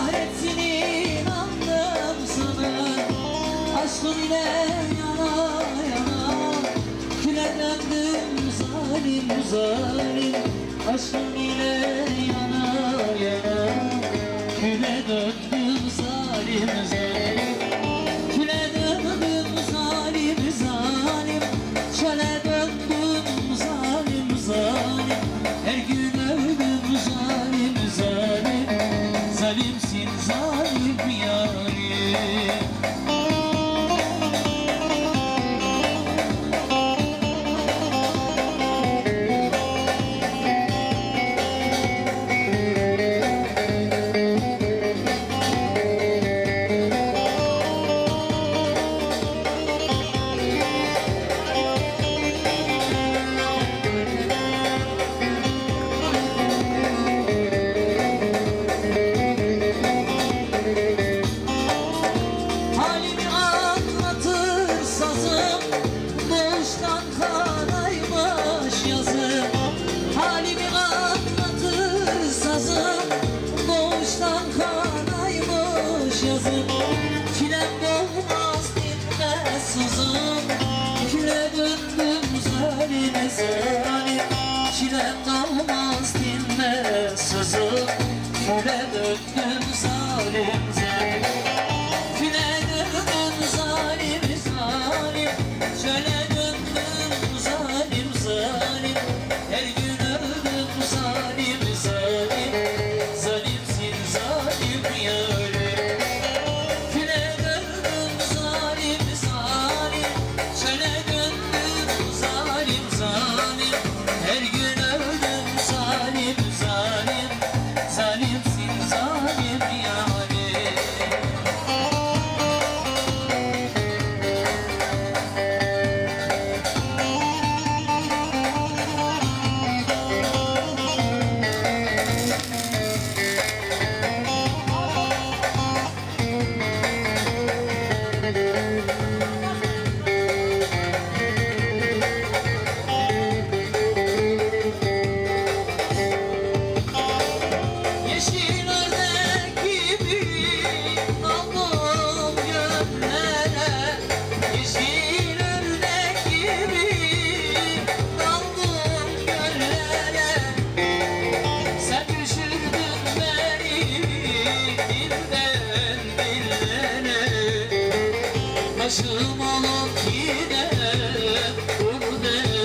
kahretsin inandım sana. Aşkım ile yana yana. Küle döndüm zalim zalim. Aşkım ile yana yana. Küle döndüm zalim zalim. Taş yazıp çilemden az dinmez sızım döndüm zalime zalim Çilemden az dinmez sızım. Küle döndüm zalim Fatih'de Umde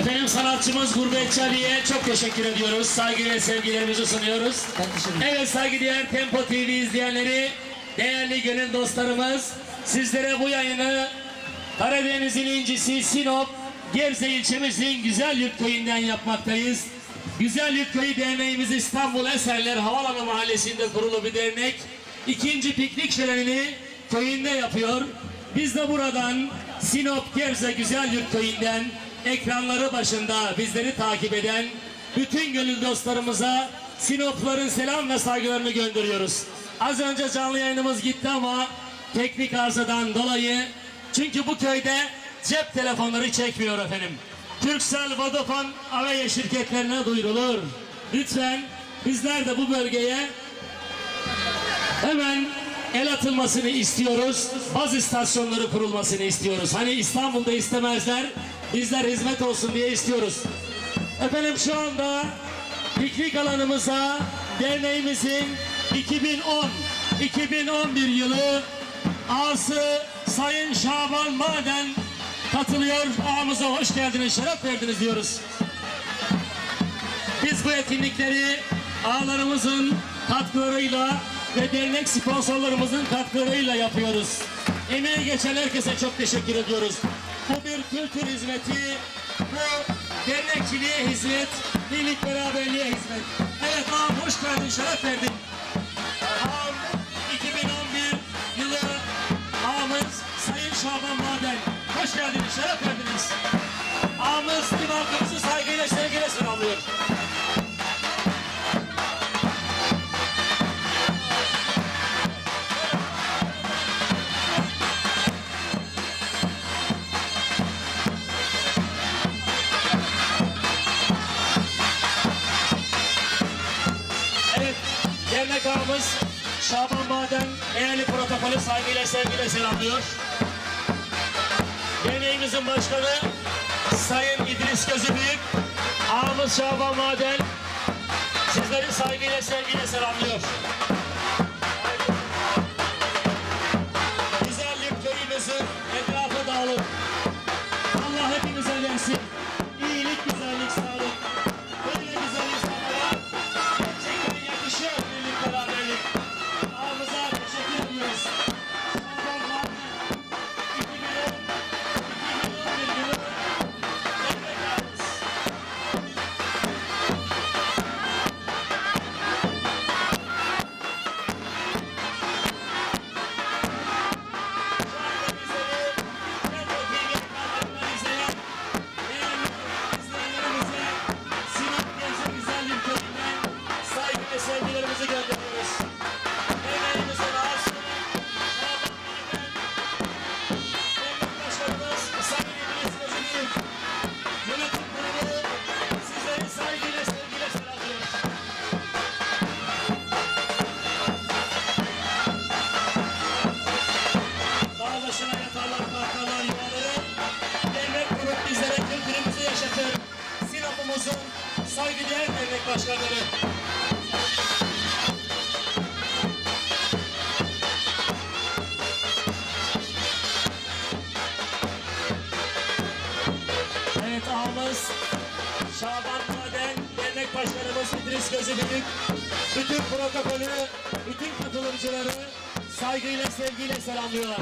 Efendim sanatçımız Gurbetçi Ali'ye çok teşekkür ediyoruz. Saygı ve sevgilerimizi sunuyoruz. Evet saygıdeğer Tempo TV izleyenleri, değerli gönül dostlarımız, sizlere bu yayını Karadeniz'in incisi Sinop, Gebze ilçemizin güzel yurtköyünden yapmaktayız. Güzel Yurtköyü Derneğimiz İstanbul Eserler Havalanı Mahallesi'nde kurulu bir dernek. İkinci piknik şölenini köyünde yapıyor. Biz de buradan Sinop Gebze Güzel Yurt Köyü'nden ekranları başında bizleri takip eden bütün gönül dostlarımıza Sinopların selam ve saygılarını gönderiyoruz. Az önce canlı yayınımız gitti ama teknik arızadan dolayı çünkü bu köyde cep telefonları çekmiyor efendim. Turkcell, Vodafone, Avaya şirketlerine duyurulur. Lütfen bizler de bu bölgeye hemen el atılmasını istiyoruz. Baz istasyonları kurulmasını istiyoruz. Hani İstanbul'da istemezler, bizler hizmet olsun diye istiyoruz. Efendim şu anda piknik alanımıza derneğimizin 2010 2011 yılı ağası Sayın Şaban Maden katılıyor. Ağamıza hoş geldiniz, şeref verdiniz diyoruz. Biz bu etkinlikleri ağalarımızın katkılarıyla ve dernek sponsorlarımızın katkılarıyla yapıyoruz. Emeği geçen herkese çok teşekkür ediyoruz. Bu bir kültür hizmeti, bu dernekçiliğe hizmet, birlik beraberliğe hizmet. Evet ağam hoş geldin, şeref verdin. Ağam 2011 yılı ağamız Sayın Şaban Maden. Hoş geldiniz, şeref verdiniz. Ağamız tüm halkımızı saygıyla, sevgiyle selamlıyor. Saygıyla sevgiyle selamlıyor. Derneğimizin başkanı Sayın İdris Gözübüyük, ağamız Şaban Maden sizleri saygıyla sevgiyle selamlıyor. Devlet başkanları. Evet ağamız Şaban Maden Dernek Başkanımız İdris Gözübüyük bütün protokolü, bütün katılımcıları saygıyla, sevgiyle selamlıyorlar.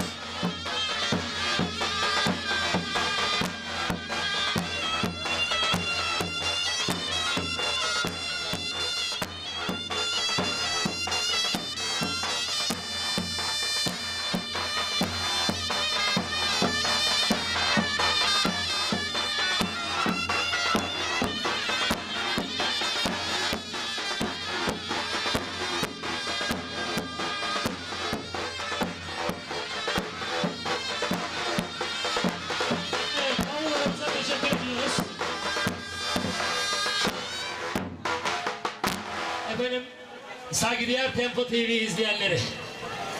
Saygıdeğer Tempo TV izleyenleri,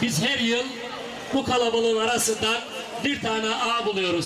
biz her yıl bu kalabalığın arasından bir tane ağ buluyoruz.